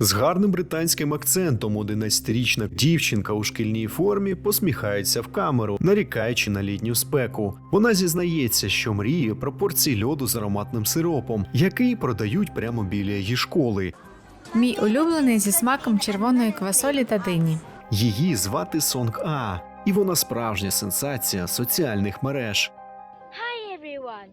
З гарним британським акцентом 11-річна дівчинка у шкільній формі посміхається в камеру, нарікаючи на літню спеку. Вона зізнається, що мріє про порції льоду з ароматним сиропом, який продають прямо біля її школи. Мій улюблений зі смаком червоної квасолі та дині. Її звати Сонг А, і вона справжня сенсація соціальних мереж.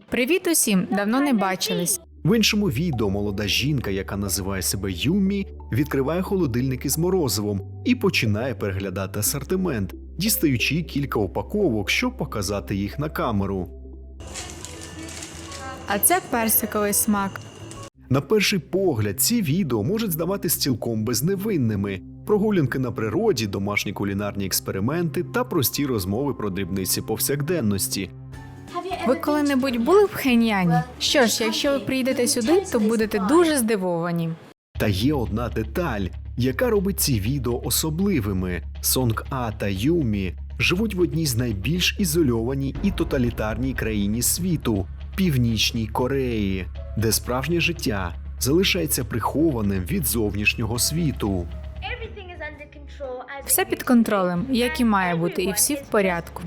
Привіт усім! Давно не бачились. В іншому відео молода жінка, яка називає себе Юмі, відкриває холодильник із морозивом і починає переглядати асортимент, дістаючи кілька упаковок, щоб показати їх на камеру. А це персиковий смак. На перший погляд, ці відео можуть здаватись цілком безневинними. Прогулянки на природі, домашні кулінарні експерименти та прості розмови про дрібниці повсякденності. Ви коли-небудь були в Пхеньяні? Що ж, якщо ви приїдете сюди, то будете дуже здивовані. Та є одна деталь, яка робить ці відео особливими. Сонг А та Юмі живуть в одній з найбільш ізольованій і тоталітарній країні світу Північній Кореї, де справжнє життя залишається прихованим від зовнішнього світу. Все під контролем, як і має бути, і всі в порядку.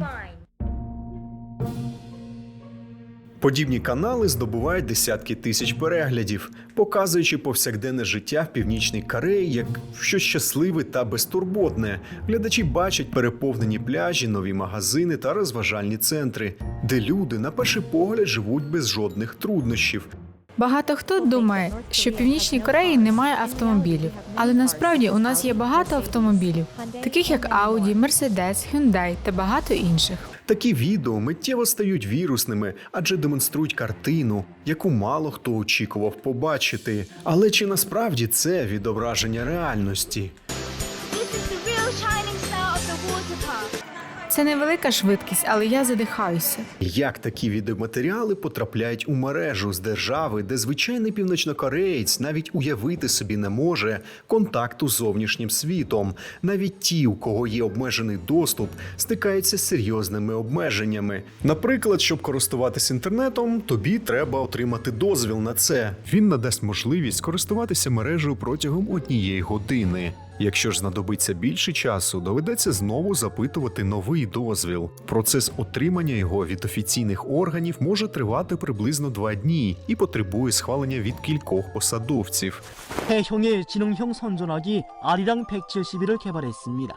Подібні канали здобувають десятки тисяч переглядів, показуючи повсякденне життя в північній Кореї як щось щасливе та безтурботне. Глядачі бачать переповнені пляжі, нові магазини та розважальні центри, де люди на перший погляд живуть без жодних труднощів. Багато хто думає, що в Північній Кореї немає автомобілів, але насправді у нас є багато автомобілів, таких як Audi, Mercedes, Hyundai та багато інших. Такі відео миттєво стають вірусними, адже демонструють картину, яку мало хто очікував побачити. Але чи насправді це відображення реальності? Це невелика швидкість, але я задихаюся. Як такі відеоматеріали потрапляють у мережу з держави, де звичайний півночнокореєць навіть уявити собі не може контакту з зовнішнім світом. Навіть ті, у кого є обмежений доступ, стикаються з серйозними обмеженнями. Наприклад, щоб користуватися інтернетом, тобі треба отримати дозвіл на це. Він надасть можливість користуватися мережею протягом однієї години. Якщо ж знадобиться більше часу, доведеться знову запитувати новий дозвіл. Процес отримання його від офіційних органів може тривати приблизно два дні і потребує схвалення від кількох посадовців. 해형의 지능형 선전화기 아리랑 170을 개발했습니다.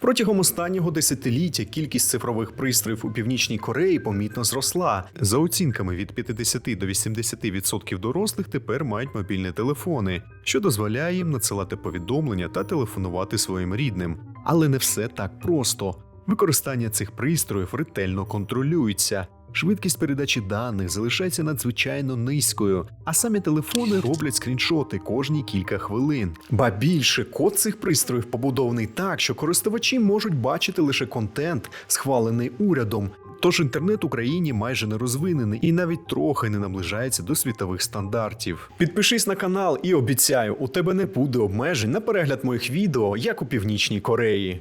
Протягом останнього десятиліття кількість цифрових пристроїв у північній Кореї помітно зросла. За оцінками від 50 до 80% дорослих тепер мають мобільні телефони, що дозволяє їм надсилати повідомлення та телефонувати своїм рідним. Але не все так просто. Використання цих пристроїв ретельно контролюється. Швидкість передачі даних залишається надзвичайно низькою, а самі телефони роблять скріншоти кожні кілька хвилин. Ба більше код цих пристроїв побудований так, що користувачі можуть бачити лише контент, схвалений урядом. Тож інтернет в Україні майже не розвинений і навіть трохи не наближається до світових стандартів. Підпишись на канал і обіцяю, у тебе не буде обмежень на перегляд моїх відео, як у Північній Кореї.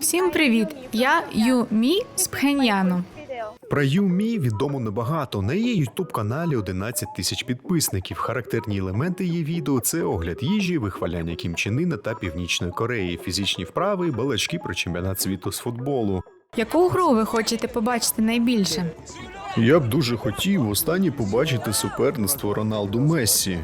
Всім привіт! Я Ю Мі з Пхеньяну. Про Юмі відомо небагато. На її ютуб каналі 11 тисяч підписників. Характерні елементи її відео це огляд їжі, вихваляння кімчинина та Північної Кореї, фізичні вправи, балачки про чемпіонат світу з футболу. Яку гру ви хочете побачити найбільше? Я б дуже хотів останнє побачити суперництво Роналду Мессі.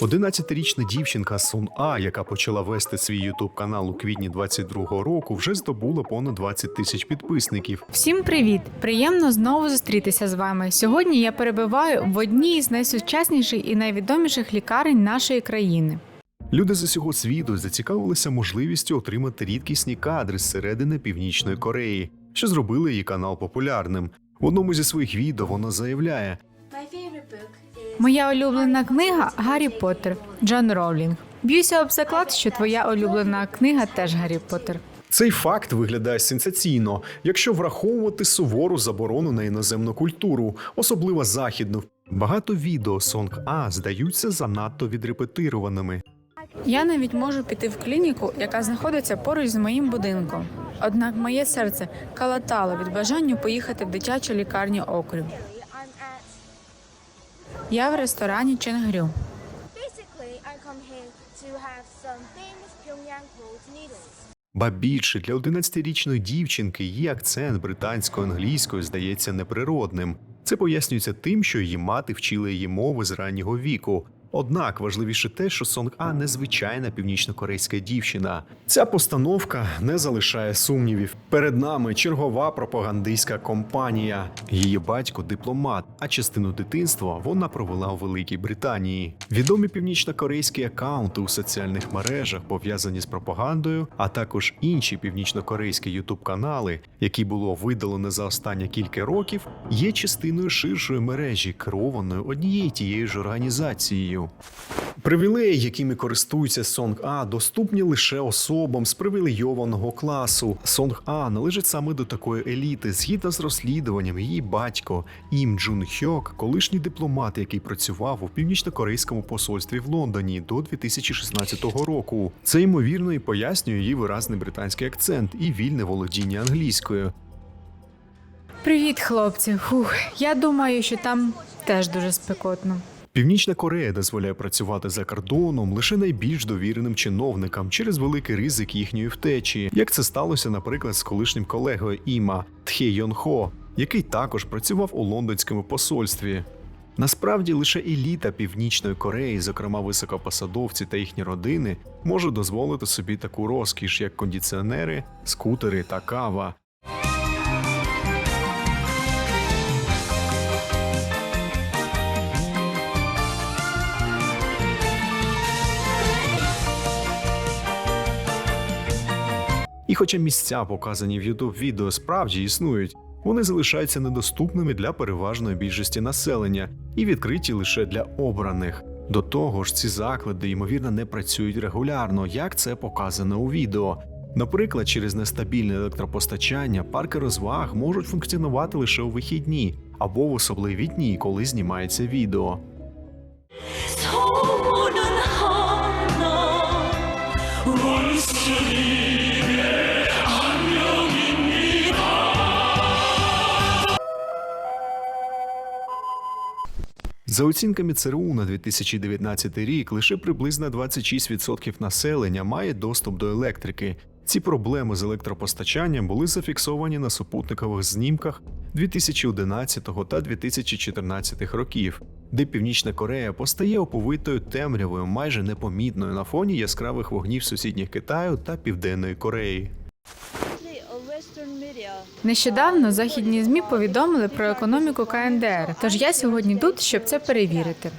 11-річна дівчинка Сун А, яка почала вести свій ютуб канал у квітні 22-го року, вже здобула понад 20 тисяч підписників. Всім привіт! Приємно знову зустрітися з вами. Сьогодні я перебуваю в одній з найсучасніших і найвідоміших лікарень нашої країни. Люди з усього світу зацікавилися можливістю отримати рідкісні кадри зсередини Північної Кореї, що зробили її канал популярним. В одному зі своїх відео вона заявляє: Моя улюблена книга Гаррі Поттер Джон Роулінг. Б'юся об заклад, що твоя улюблена книга теж Гаррі Поттер. цей факт виглядає сенсаційно, якщо враховувати сувору заборону на іноземну культуру, особливо західну. Багато відео Сонг А здаються занадто відрепетированими. Я навіть можу піти в клініку, яка знаходиться поруч з моїм будинком. Однак моє серце калатало від бажання поїхати в дитячу лікарню округу. Я в ресторані Ченгрю. Ба більше для 11-річної дівчинки її акцент британсько-англійською здається неприродним. Це пояснюється тим, що її мати вчила її мови з раннього віку. Однак важливіше те, що Сонг А незвичайна північнокорейська дівчина. Ця постановка не залишає сумнівів. Перед нами чергова пропагандистська компанія. Її батько дипломат, а частину дитинства вона провела у Великій Британії. Відомі північнокорейські акаунти у соціальних мережах пов'язані з пропагандою, а також інші північнокорейські ютуб-канали, які було видалено за останні кілька років, є частиною ширшої мережі, керованої однією тією ж організацією. Привілеї, якими користується Сонг А, доступні лише особам з привілейованого класу. Сонг А належить саме до такої еліти. Згідно з розслідуванням, її батько Ім Джун Хьок, колишній дипломат, який працював у північно-корейському посольстві в Лондоні до 2016 року. Це ймовірно і пояснює її виразний британський акцент і вільне володіння англійською. Привіт, хлопці. Фух, я думаю, що там теж дуже спекотно. Північна Корея дозволяє працювати за кордоном лише найбільш довіреним чиновникам через великий ризик їхньої втечі, як це сталося, наприклад, з колишнім колегою Іма Тхе Йон Хо, який також працював у лондонському посольстві. Насправді лише еліта Північної Кореї, зокрема високопосадовці та їхні родини, може дозволити собі таку розкіш, як кондиціонери, скутери та кава. Хоча місця, показані в youtube відео, справді існують, вони залишаються недоступними для переважної більшості населення і відкриті лише для обраних. До того ж, ці заклади ймовірно не працюють регулярно, як це показано у відео. Наприклад, через нестабільне електропостачання парки розваг можуть функціонувати лише у вихідні або в особливі дні, коли знімається відео. За оцінками ЦРУ на 2019 рік лише приблизно 26% населення має доступ до електрики. Ці проблеми з електропостачанням були зафіксовані на супутникових знімках 2011 та 2014 років, де Північна Корея постає оповитою темрявою, майже непомітною на фоні яскравих вогнів сусідніх Китаю та Південної Кореї. Нещодавно західні змі повідомили про економіку КНДР. Тож я сьогодні тут, щоб це перевірити.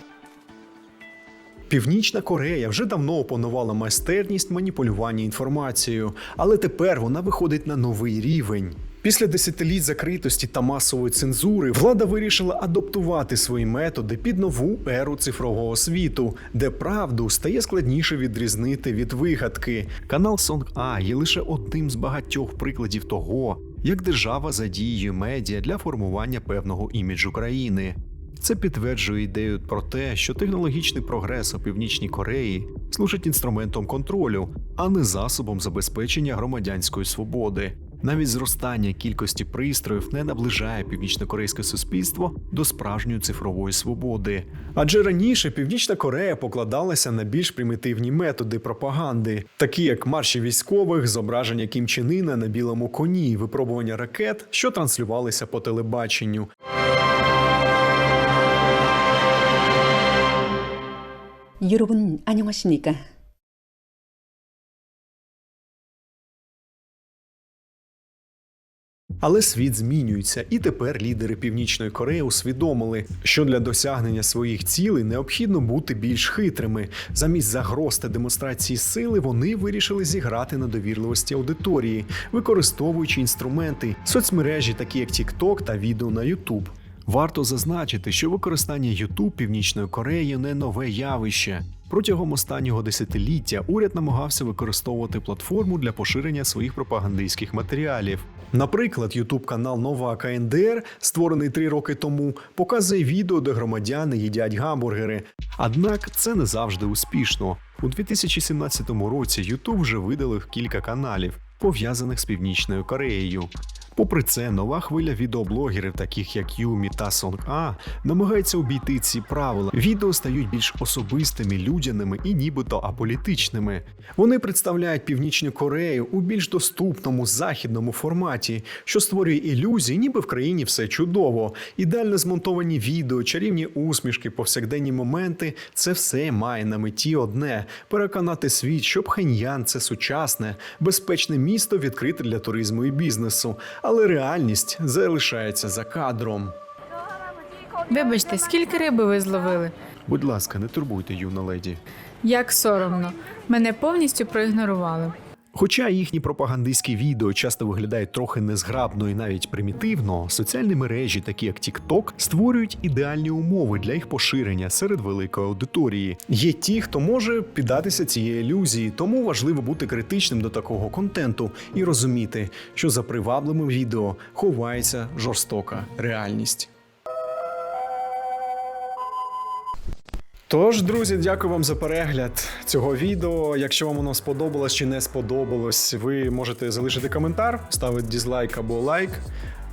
Північна Корея вже давно опанувала майстерність маніпулювання інформацією, але тепер вона виходить на новий рівень. Після десятиліть закритості та масової цензури влада вирішила адаптувати свої методи під нову еру цифрового світу, де правду стає складніше відрізнити від вигадки. Канал Сонг А є лише одним з багатьох прикладів того, як держава задіює медіа для формування певного іміджу країни. Це підтверджує ідею про те, що технологічний прогрес у північній Кореї служить інструментом контролю, а не засобом забезпечення громадянської свободи. Навіть зростання кількості пристроїв не наближає північнокорейське суспільство до справжньої цифрової свободи. Адже раніше Північна Корея покладалася на більш примітивні методи пропаганди, такі як марші військових, зображення Кім Чен Іна на білому коні, випробування ракет, що транслювалися по телебаченню. 여러분 안녕하십니까? Але світ змінюється, і тепер лідери Північної Кореї усвідомили, що для досягнення своїх цілей необхідно бути більш хитрими. Замість загроз та демонстрації сили вони вирішили зіграти на довірливості аудиторії, використовуючи інструменти соцмережі, такі як TikTok та відео на YouTube. Варто зазначити, що використання YouTube Північної Кореї не нове явище. Протягом останнього десятиліття уряд намагався використовувати платформу для поширення своїх пропагандистських матеріалів. Наприклад, youtube канал Нова КНДР, створений три роки тому, показує відео, де громадяни їдять гамбургери. Однак це не завжди успішно. У 2017 році YouTube вже видалив кілька каналів. пов'язаних з Північною Кореєю. Попри це, нова хвиля відеоблогерів, таких як Юмі та Сонг А, намагається обійти ці правила. Відео стають більш особистими, людяними і нібито аполітичними. Вони представляють Північну Корею у більш доступному західному форматі, що створює ілюзії, ніби в країні все чудово. Ідеально змонтовані відео, чарівні усмішки, повсякденні моменти це все має на меті одне переконати світ, що Пхеньян це сучасне, безпечне місто відкрите для туризму і бізнесу. Але реальність залишається за кадром. Вибачте, скільки риби ви зловили? Будь ласка, не турбуйте, юна леді. Як соромно. Мене повністю проігнорували. Хоча їхні пропагандистські відео часто виглядають трохи незграбно і навіть примітивно, соціальні мережі, такі як TikTok, створюють ідеальні умови для їх поширення серед великої аудиторії. Є ті, хто може піддатися цієї ілюзії, тому важливо бути критичним до такого контенту і розуміти, що за привабливим відео ховається жорстока реальність. Тож, друзі, дякую вам за перегляд цього відео. Якщо вам воно сподобалось чи не сподобалось, ви можете залишити коментар, ставити дізлайк або лайк.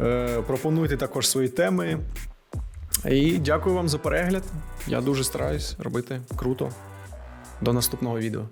Е, пропонуйте також свої теми. І дякую вам за перегляд. Я дуже стараюсь робити круто. До наступного відео.